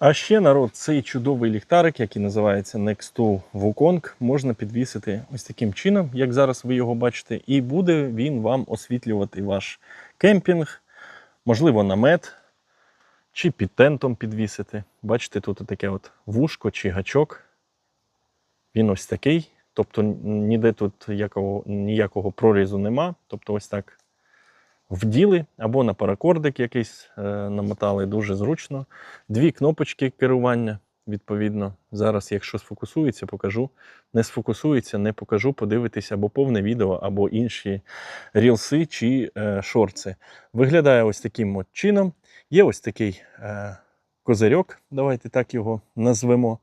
А ще народ, цей чудовий ліхтарик, який називається Nextu Wukong, можна підвісити ось таким чином, як зараз ви його бачите, і буде він вам освітлювати ваш кемпінг, можливо, намет, чи під тентом підвісити. Бачите, тут таке от вушко чи гачок. Він ось такий. Тобто ніде тут якого, ніякого прорізу нема. Тобто ось так вділи або на паракордик якийсь е, намотали дуже зручно. Дві кнопочки керування, відповідно. Зараз, якщо сфокусується, покажу. Не сфокусується, не покажу, подивитися або повне відео, або інші рілси чи е, шорти. Виглядає ось таким от чином. Є ось такий е, козирьок, давайте так його назвемо.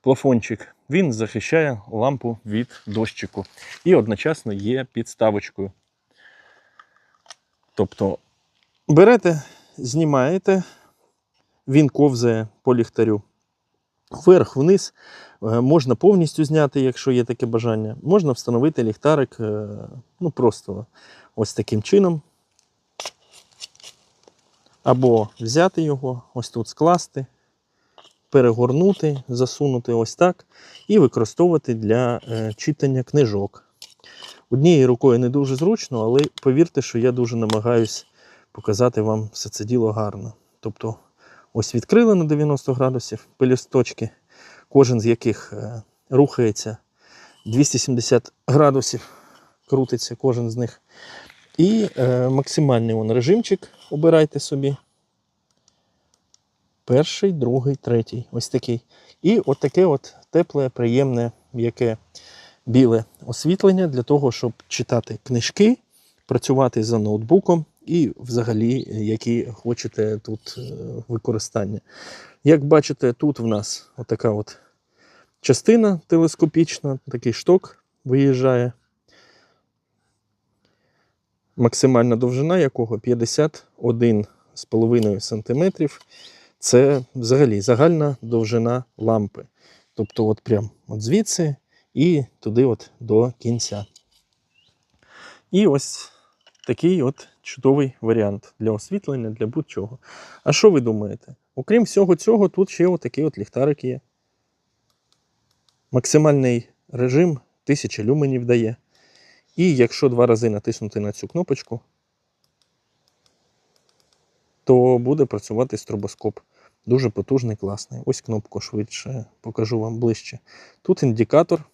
Плафончик. Він захищає лампу від дощику і одночасно є підставочкою. Тобто берете, знімаєте, він ковзає по ліхтарю. Вверх, вниз Е, можна повністю зняти, якщо є таке бажання. Можна встановити ліхтарик е, ну, просто ось таким чином. Або взяти його, ось тут скласти, перегорнути, засунути ось так і використовувати для е, читання книжок. Однією рукою не дуже зручно, але повірте, що я дуже намагаюсь показати вам все це діло гарно. Тобто, ось відкрили на 90 градусів пелюсточки, кожен з яких е, рухається 270 градусів, крутиться кожен з них. І е, максимальний вон режимчик обирайте собі. Перший, другий, третій. Ось такий. І от таке от тепле, приємне, м'яке біле освітлення для того, щоб читати книжки, працювати за ноутбуком і взагалі, які хочете тут е, використання. Як бачите, тут в нас отака от частина телескопічна, такий шток виїжджає. Максимальна довжина якого 51,5 см. Це взагалі загальна довжина лампи. Тобто, от прям от звідси і туди от до кінця. І ось такий от чудовий варіант для освітлення, для будь-чого. А що ви думаєте? Окрім всього цього, тут ще отакий от ліхтарик є. Максимальний режим 1000 люменів дає. І якщо два рази натиснути на цю кнопочку, то буде працювати стробоскоп. Дуже потужний, класний. Ось кнопку швидше покажу вам ближче. Тут індикатор.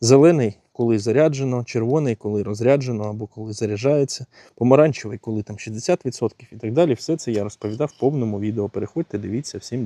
Зелений, коли заряджено, червоний, коли розряджено або коли заряджається, помаранчевий, коли там 60% і так далі. Все це я розповідав в повному відео. Переходьте, дивіться всім.